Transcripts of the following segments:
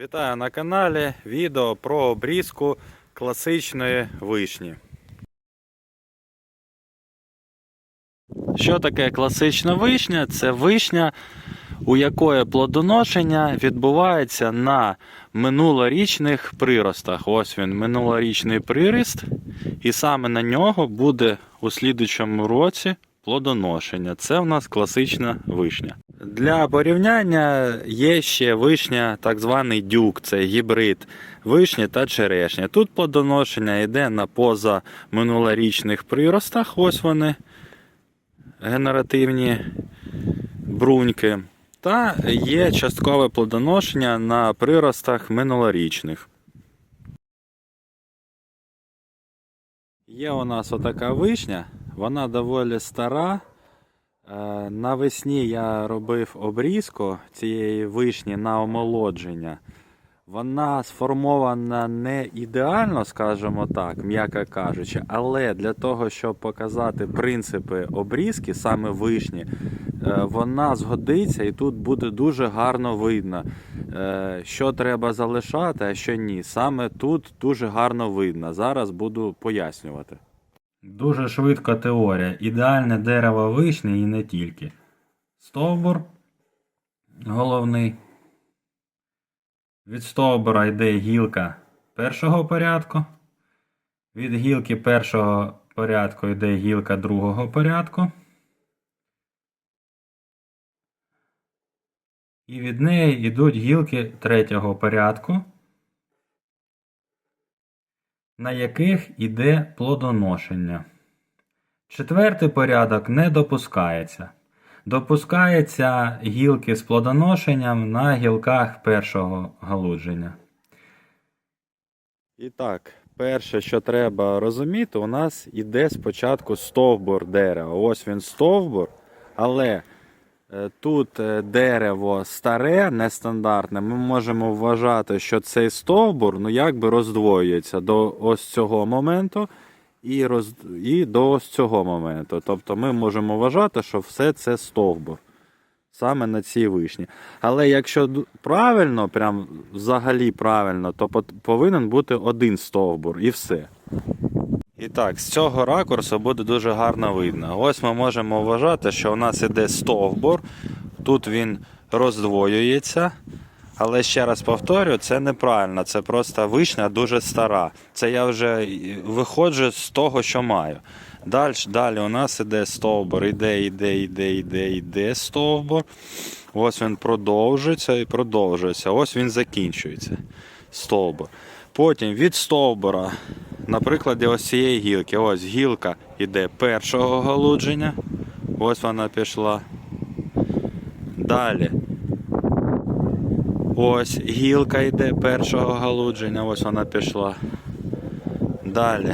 Вітаю на каналі відео про обрізку класичної вишні. Що таке класична вишня? Це вишня, у якої плодоношення відбувається на минулорічних приростах. Ось він, минулорічний пририст, і саме на нього буде у слідучому році плодоношення. Це в нас класична вишня. Для порівняння є ще вишня, так званий дюк, це гібрид вишні та черешня. Тут плодоношення йде на позаминулорічних приростах. Ось вони генеративні бруньки. Та є часткове плодоношення на приростах минулорічних. Є у нас отака вишня, вона доволі стара. Е, Навесні я робив обрізку цієї вишні на омолодження. Вона сформована не ідеально, скажімо так, м'яко кажучи, але для того, щоб показати принципи обрізки, саме вишні, е, вона згодиться і тут буде дуже гарно видно, е, що треба залишати, а що ні. Саме тут дуже гарно видно. Зараз буду пояснювати. Дуже швидко теорія. Ідеальне дерево вишні і не тільки. Стовбур головний. Від стовбура йде гілка першого порядку. Від гілки першого порядку йде гілка другого порядку. І від неї йдуть гілки третього порядку, на яких йде плодоношення. Четвертий порядок не допускається. Допускаються гілки з плодоношенням на гілках першого галудження. І так, перше, що треба розуміти, у нас іде спочатку стовбур дерева. Ось він стовбур, але тут е, дерево старе, нестандартне. Ми можемо вважати, що цей стовбур ну, якби роздвоюється до ось цього моменту і, роз... і до ось цього моменту. Тобто ми можемо вважати, що все це стовбур. Саме на цій вишні. Але якщо правильно, прям взагалі правильно, то повинен бути один стовбур і все. І так, з цього ракурсу буде дуже гарно видно. Ось ми можемо вважати, що у нас іде стовбур, тут він роздвоюється. Але ще раз повторюю, це неправильно, це просто вишня дуже стара. Це я вже виходжу з того, що маю. Далі, далі у нас іде стовбур, іде, іде, іде, іде, іде стовбур. Ось він продовжується і продовжується. Ось він закінчується. Стовбур. Потім від стовбура, на прикладі ось цієї гілки. Ось гілка йде першого галудження. Ось вона пішла. Далі. Ось гілка йде першого галудження, ось вона пішла. Далі.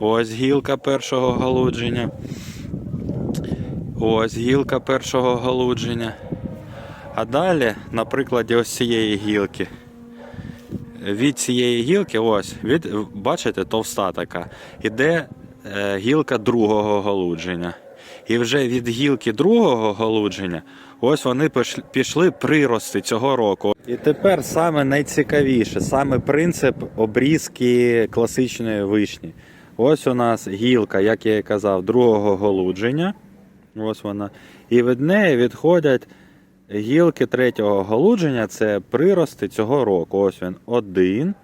Ось гілка першого галудження. Ось гілка першого галудження. А далі, на прикладі ось цієї гілки. Від цієї гілки, ось, від, бачите, товста така, іде е, гілка другого галудження. І вже від гілки другого галудження, ось вони пішли прирости цього року. І тепер саме найцікавіше, саме принцип обрізки класичної вишні. Ось у нас гілка, як я і казав, другого галудження. Ось вона. І від неї відходять гілки третього галудження це прирости цього року. Ось він. Один,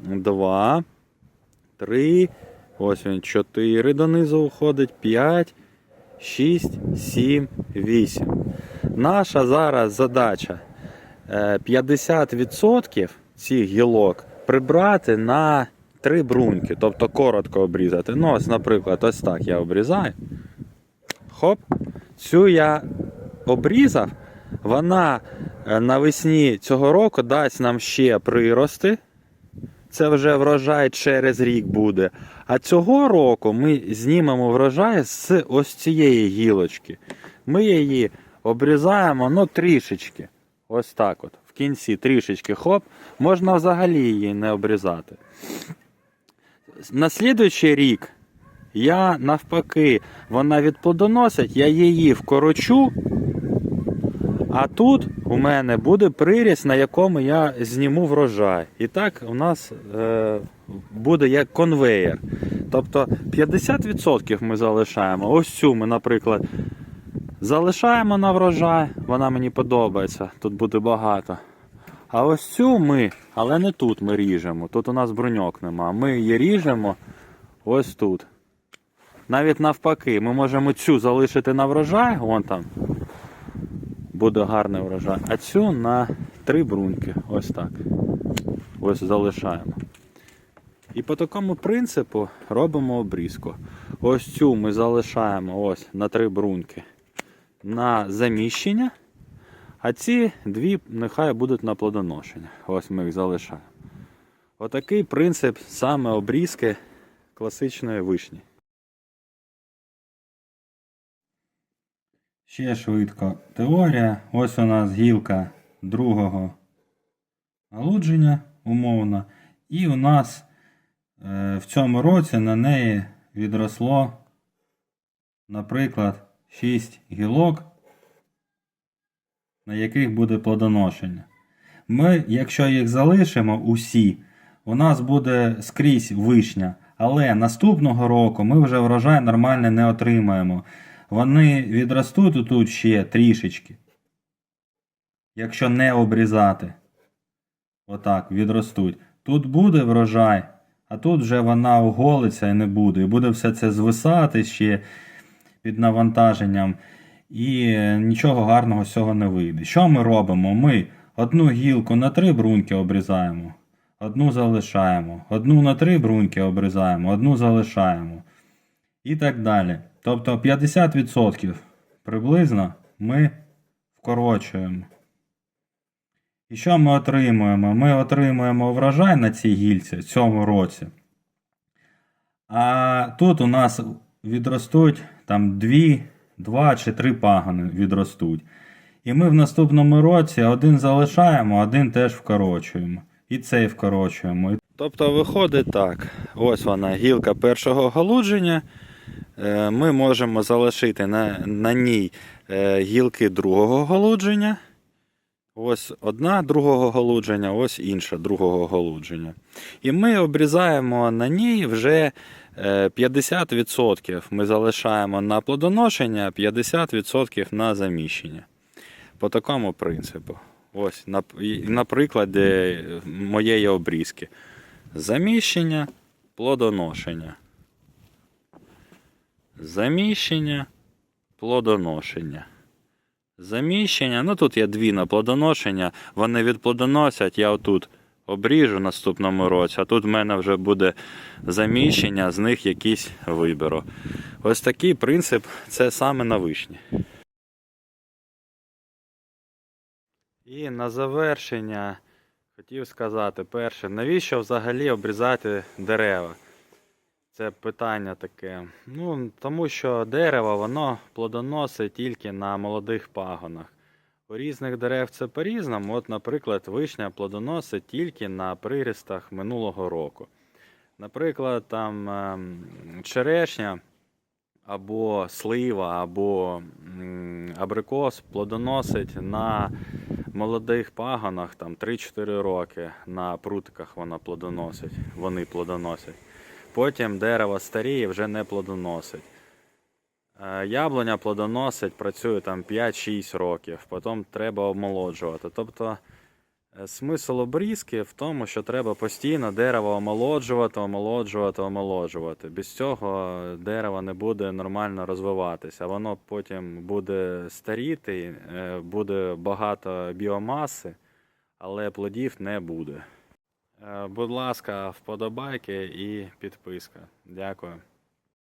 два, три, ось він, чотири донизу уходить, п'ять, шість, сім, вісім. Наша зараз задача е, 50% цих гілок прибрати на три бруньки, тобто коротко обрізати. Ну, ось, наприклад, ось так я обрізаю. Хоп. Цю я обрізав. Вона е, навесні цього року дасть нам ще прирости. Це вже врожай через рік буде. А цього року ми знімемо врожай з ось цієї гілочки. Ми її обрізаємо ну, трішечки. Ось так от. В кінці трішечки хоп. Можна взагалі її не обрізати. На слідуючий рік я навпаки, вона відплодоносить, я її вкорочу, А тут у мене буде приріст, на якому я зніму врожай. І так у нас е, буде як конвеєр. Тобто 50% ми залишаємо. Ось цю ми, наприклад, залишаємо на врожай. Вона мені подобається. Тут буде багато. А ось цю ми, але не тут ми ріжемо. Тут у нас бруньок нема. Ми її ріжемо ось тут. Навіть навпаки, ми можемо цю залишити на врожай, вон там буде гарний врожай. А цю на три бруньки. Ось так. Ось залишаємо. І по такому принципу робимо обрізку. Ось цю ми залишаємо ось на три бруньки на заміщення. А ці дві нехай будуть на плодоношення. Ось ми їх залишаємо. Отакий принцип саме обрізки класичної вишні. Ще швидко теорія. Ось у нас гілка другого галудження, умовно. І у нас е, в цьому році на неї відросло, наприклад, 6 гілок, на яких буде плодоношення. Ми, якщо їх залишимо усі, у нас буде скрізь вишня. Але наступного року ми вже врожай нормально не отримаємо. Вони відростуть тут ще трішечки. Якщо не обрізати. Отак, відростуть. Тут буде врожай, а тут вже вона оголиться і не буде. І буде все це звисати ще під навантаженням. І нічого гарного з цього не вийде. Що ми робимо? Ми одну гілку на три бруньки обрізаємо, одну залишаємо, одну на три бруньки обрізаємо, одну залишаємо. І так далі. Тобто 50% приблизно ми вкорочуємо. І що ми отримуємо? Ми отримуємо врожай на цій гільці в цьому році. А тут у нас відростуть там 2, 2 чи 3 пагони відростуть. І ми в наступному році один залишаємо, один теж вкорочуємо. І цей вкорочуємо. Тобто виходить так. Ось вона гілка першого галудження. Е, Ми можемо залишити на, на ній е, гілки другого галудження. Ось одна другого галудження, ось інша другого галудження. І ми обрізаємо на ній вже е, 50%. Ми залишаємо на плодоношення, 50% на заміщення. По такому принципу. Ось, на, і моєї обрізки. Заміщення, плодоношення. Заміщення, плодоношення. Заміщення. Ну тут є дві на плодоношення. Вони відплодоносять, я отут обріжу наступному році, а тут в мене вже буде заміщення, з них якісь виберу. Ось такий принцип це саме на вишні. І на завершення хотів сказати, перше, навіщо взагалі обрізати дерева? Це питання таке. Ну, тому що дерево воно плодоносить тільки на молодих пагонах. У різних дерев це по-різному. От, наприклад, вишня плодоносить тільки на прирістах минулого року. Наприклад, там ем, черешня або слива, або абрикос плодоносить на молодих пагонах там 3-4 роки. На прутиках вона плодоносить, вони плодоносять. Потім дерево старіє, вже не плодоносить. Е, Яблуня плодоносить, працює там 5-6 років, потім треба омолоджувати. Тобто е, смисл обрізки в тому, що треба постійно дерево омолоджувати, омолоджувати, омолоджувати. Без цього дерево не буде нормально розвиватися. Воно потім буде старіти, е, буде багато біомаси, але плодів не буде. Е, Будь ласка, вподобайки і підписка. Дякую.